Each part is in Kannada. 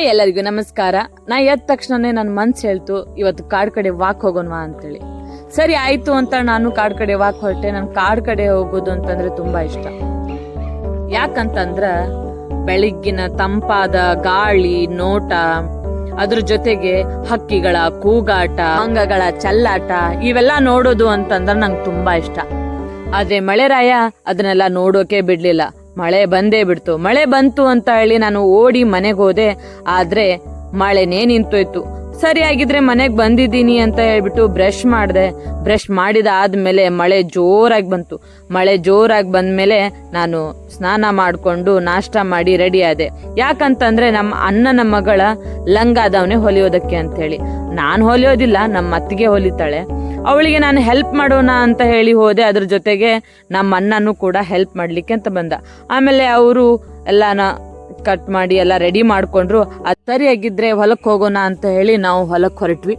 ಹಾಯ್ ಎಲ್ಲರಿಗೂ ನಮಸ್ಕಾರ. ನಾ ಎದ್ದ ತಕ್ಷಣನೇ ನನ್ನ ಮನ್ಸು ಹೇಳ್ತು, ಇವತ್ತು ಕಾಡ್ ಕಡೆ ವಾಕ್ ಹೋಗೋಣವಾ ಅಂತೇಳಿ. ಸರಿ, ಆಯ್ತು ಅಂತ ನಾನು ಕಾಡ್ ಕಡೆ ವಾಕ್ ಹೊರಟೆ. ನನ್ ಕಾಡ್ ಕಡೆ ಹೋಗೋದು ಅಂತಂದ್ರೆ ತುಂಬಾ ಇಷ್ಟ. ಯಾಕಂತಂದ್ರ, ಬೆಳಿಗ್ಗಿನ ತಂಪಾದ ಗಾಳಿ, ನೋಟ, ಅದ್ರ ಜೊತೆಗೆ ಹಕ್ಕಿಗಳ ಕೂಗಾಟ, ಅಂಗಗಳ ಚಲ್ಲಾಟ, ಇವೆಲ್ಲ ನೋಡೋದು ಅಂತಂದ್ರೆ ನಂಗೆ ತುಂಬಾ ಇಷ್ಟ. ಆದ್ರೆ ಮಳೆರಾಯ ಅದನ್ನೆಲ್ಲ ನೋಡೋಕೆ ಬಿಡ್ಲಿಲ್ಲ. ಮಳೆ ಬಂದೇ ಬಿಡ್ತು. ಮಳೆ ಬಂತು ಅಂತ ಹೇಳಿ ನಾನು ಓಡಿ ಮನೆಗೆ ಹೋದೆ. ಆದ್ರೆ ಮಳೆನೇ ನಿಂತೋಯ್ತು ಸರಿಯಾಗಿದ್ರೆ ಮನೆಗೆ ಬಂದಿದ್ದೀನಿ ಅಂತ ಹೇಳ್ಬಿಟ್ಟು ಬ್ರಷ್ ಮಾಡಿದೆ. ಬ್ರಷ್ ಮಾಡಿದ ಆದ್ಮೇಲೆ ಮಳೆ ಜೋರಾಗಿ ಬಂತು. ಮಳೆ ಜೋರಾಗಿ ಬಂದ್ಮೇಲೆ ನಾನು ಸ್ನಾನ ಮಾಡಿಕೊಂಡು ನಾಷ್ಟ ಮಾಡಿ ರೆಡಿ ಆದೆ. ಯಾಕಂತಂದ್ರೆ ನಮ್ಮ ಅಣ್ಣನ ಮಗಳ ಲಂಗಾದವನೇ ಹೊಲಿಯೋದಕ್ಕೆ ಅಂತ ಹೇಳಿ. ನಾನು ಹೊಲಿಯೋದಿಲ್ಲ ನಮ್ಮ ಅತ್ತಿಗೆ ಹೊಲಿತಾಳೆ. ಅವಳಿಗೆ ನಾನು ಹೆಲ್ಪ್ ಮಾಡೋಣ ಅಂತ ಹೇಳಿ ಹೋದೆ. ಅದ್ರ ಜೊತೆಗೆ ನಮ್ಮ ಅಣ್ಣನೂ ಕೂಡ ಹೆಲ್ಪ್ ಮಾಡ್ಲಿಕ್ಕೆ ಅಂತ ಬಂದ. ಆಮೇಲೆ ಅವರು ಎಲ್ಲಾನ ಕಟ್ ಮಾಡಿ, ಎಲ್ಲ ರೆಡಿ ಮಾಡ್ಕೊಂಡ್ರು. ಅದು ಸರಿಯಾಗಿದ್ರೆ ಹೊಲಕ್ಕೆ ಹೋಗೋಣ ಅಂತ ಹೇಳಿ ನಾವು ಹೊಲಕ್ಕೆ ಹೊರಟ್ವಿ.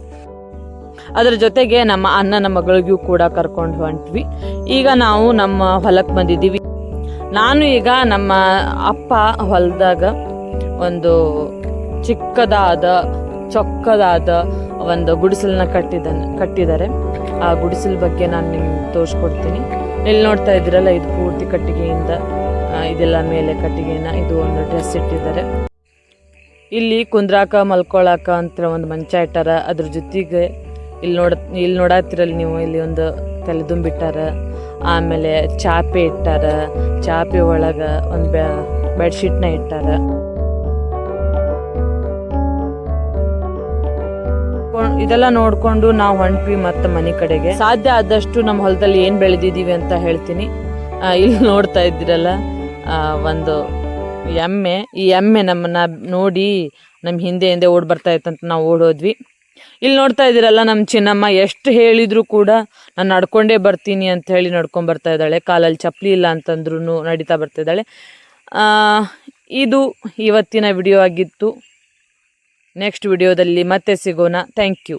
ಅದ್ರ ಜೊತೆಗೆ ನಮ್ಮ ಅಣ್ಣನ ಮಗಳಿಗೂ ಕೂಡ ಕರ್ಕೊಂಡು ಹೊಂಟ್ವಿ. ಈಗ ನಾವು ನಮ್ಮ ಹೊಲಕ್ಕೆ ಬಂದಿದ್ದೀವಿ. ನಾನು ಈಗ ನಮ್ಮ ಅಪ್ಪ ಹೊಲದಾಗ ಒಂದು ಚಿಕ್ಕದಾದ, ಚೊಕ್ಕದಾದ ಒಂದು ಗುಡಿಸಲನ್ನ ಕಟ್ಟಿದ್ದಾನೆ ಕಟ್ಟಿದ್ದಾರೆ. ಆ ಗುಡಿಸಲ ಬಗ್ಗೆ ನಾನು ನಿಮ್ಗೆ ತೋರಿಸ್ಕೊಡ್ತೀನಿ. ಇಲ್ಲಿ ನೋಡ್ತಾ ಇದ್ದೀರಲ್ಲ, ಇದು ಪೂರ್ತಿ ಕಟ್ಟಿಗೆಯಿಂದ ಇದೆಲ್ಲ ಮೇಲೆ ಕಟ್ಟಿಗೆನ, ಇದು ಒಂದು ಡ್ರೆಸ್ ಇಟ್ಟಿದ್ದಾರೆ. ಇಲ್ಲಿ ಕುಂದ್ರಾಕ, ಮಲ್ಕೊಳಾಕ ಅಂತ ಒಂದು ಮಂಚ ಇಟ್ಟಾರ. ಅದ್ರ ಜೊತೆಗೆ ಇಲ್ಲಿ ನೋಡ ಇಲ್ಲಿ ನೋಡತ್ತಿರಲ್ಲ ನೀವು ಇಲ್ಲಿ ಒಂದು ತಲೆದುಂಬಿಟ್ಟಾರ. ಆಮೇಲೆ ಚಾಪೆ ಇಟ್ಟಾರ. ಚಾಪೆ ಒಳಗೆ ಒಂದು ಬೆಡ್ಶೀಟ್ನ ಇಟ್ಟಾರ. ಇದೆಲ್ಲ ನೋಡ್ಕೊಂಡು ನಾವು ಹೊಂಟ್ವಿ ಮತ್ತೆ ಮನೆ ಕಡೆಗೆ. ಸಾಧ್ಯ ಆದಷ್ಟು ನಮ್ಮ ಹೊಲದಲ್ಲಿ ಏನ್ ಬೆಳೆದಿದೀವಿ ಅಂತ ಹೇಳ್ತೀನಿ. ಇಲ್ಲಿ ನೋಡ್ತಾ ಇದ್ದೀರಲ್ಲ ಒಂದು ಎಮ್ಮೆ. ಈ ಎಮ್ಮೆ ನಮ್ಮನ್ನ ನೋಡಿ ನಮ್ಮ ಹಿಂದೆ ಹಿಂದೆ ಓಡ್ ಬರ್ತಾ ಇತ್ತಂತ ನಾವು ಓಡೋದ್ವಿ ಇಲ್ಲಿ ನೋಡ್ತಾ ಇದ್ದೀರಲ್ಲ ನಮ್ಮ ಚಿನ್ನಮ್ಮ ಎಷ್ಟು ಹೇಳಿದ್ರು ಕೂಡ ನಾನು ನಡ್ಕೊಂಡೇ ಬರ್ತೀನಿ ಅಂತ ಹೇಳಿ ನಡ್ಕೊಂಡು ಬರ್ತಾ ಇದ್ದಾಳೆ. ಕಾಲಲ್ಲಿ ಚಪ್ಪಲಿ ಇಲ್ಲ ಅಂತಂದ್ರೂ ನಡೀತಾ ಬರ್ತಾ ಇದ್ದಾಳೆ. ಇದು ಇವತ್ತಿನ ವಿಡಿಯೋ ಆಗಿತ್ತು. ನೆಕ್ಸ್ಟ್ ವಿಡಿಯೋದಲ್ಲಿ ಮತ್ತೆ ಸಿಗೋಣ. Thank you